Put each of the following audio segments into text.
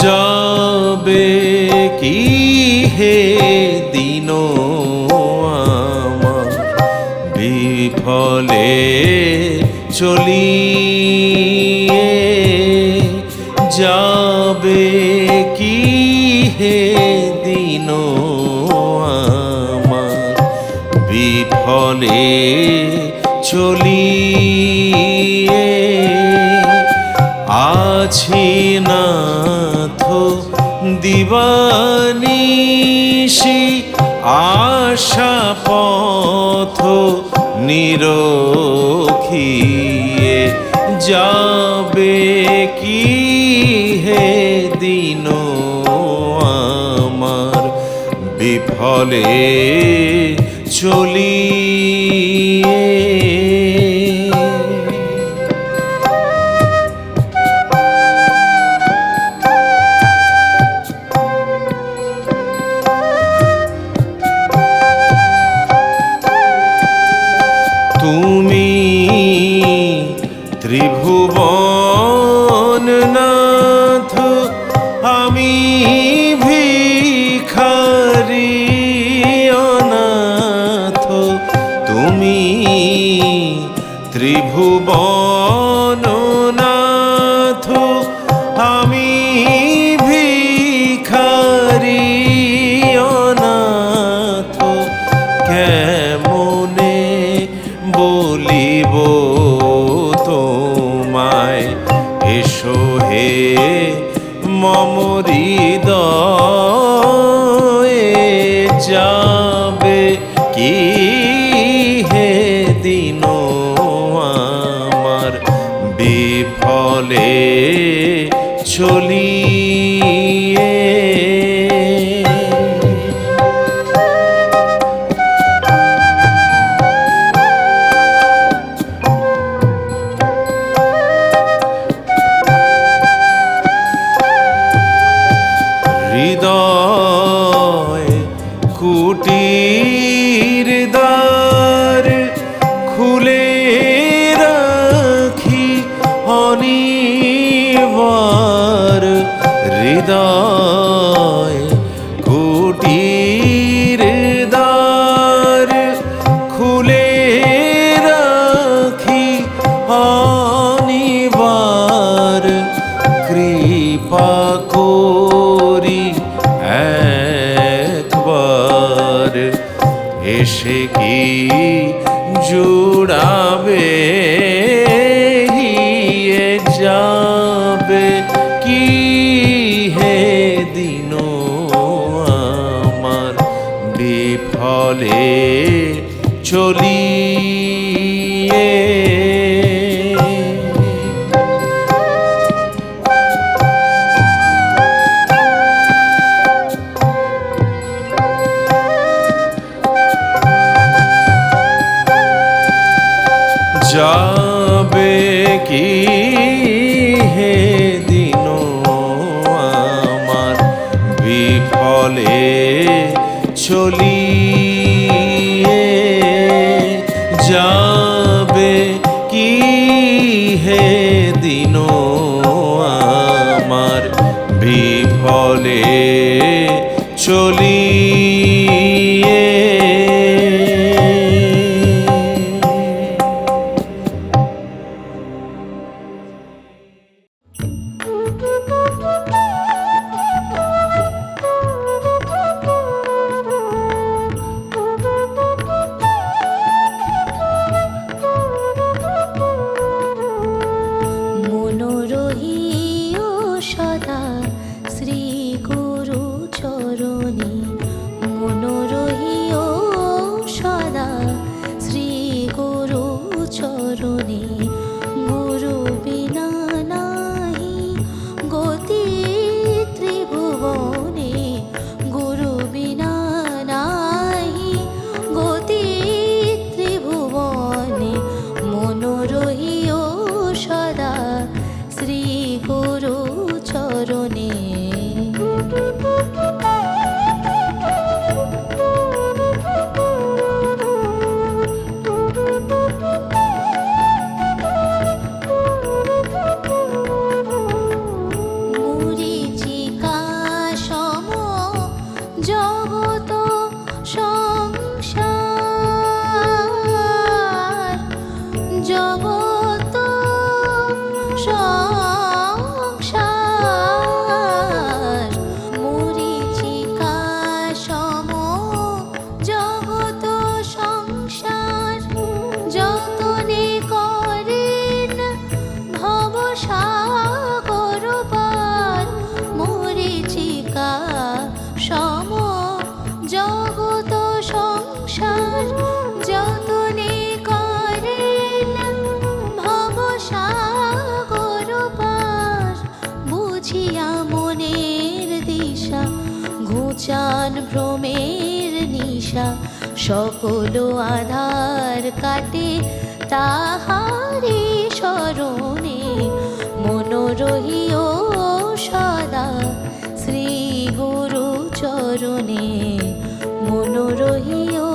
যাবে কি হে দিন আমার? বিফলে চলিয়ে যাবে কি হে দিন আমার? বিফলে চলিয়ে আছি নাথ দিবানিশি আশা পথ নিরখিয়ে যাবে কি হে দিন আমার? বিফলে চলিয়ে me. মমরিদয়ে যাবে কি হে দিন আমার? বিফলে চলিয়ে কি হে দিন আমার বিফলে চলিয়ে। যাবে কি হে চলিয়ে যাবে কি হে দিন আমার বিফলে চলিয়ে চরণে সর্বত সব চান ভ্রমের নিশা সকল আধার কাটে তাহারে স্মরণে। মনোরহিও সদা শ্রী গুরু চরণে মনোরহিও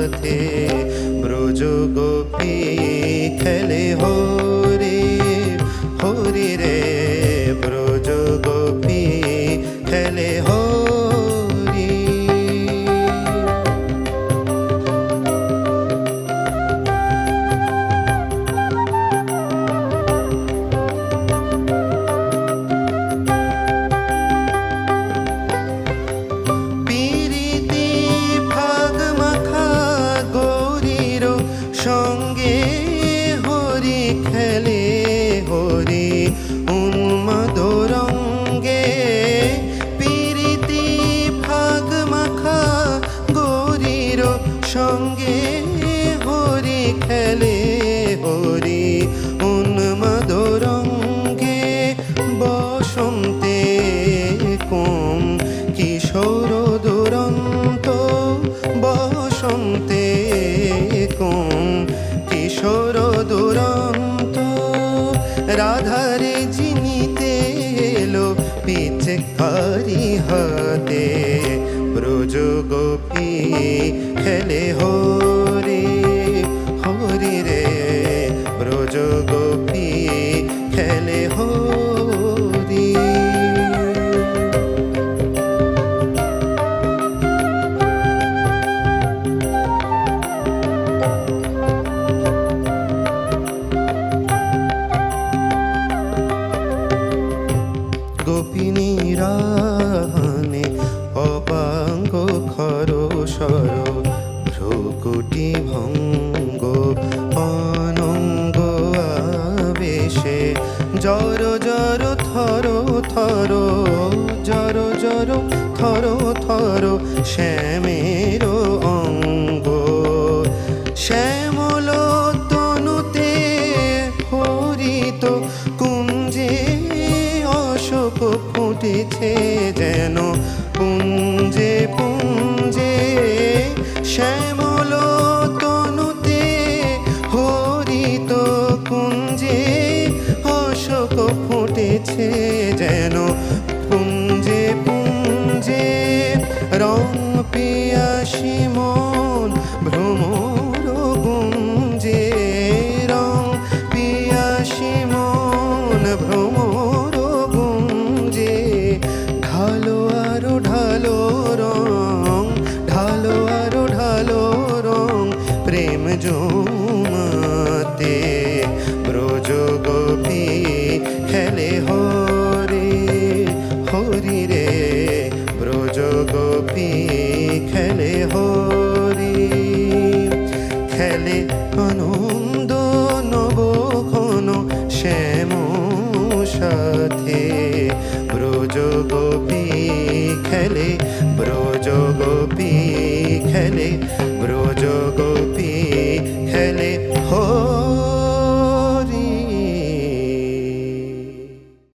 সাথে ব্রজ গোপী খেলে হরে হরি রে। খেলে হরি হরি রে ব্রজ গোপী খেলে হরি। গোপিনীরা এসেছে যেন আনন্দ নব ঘন শ্যাম সাথে। ব্রজ গোপী খেলে ব্রজ গোপী খেলে ব্রজ গোপী খেলে। হো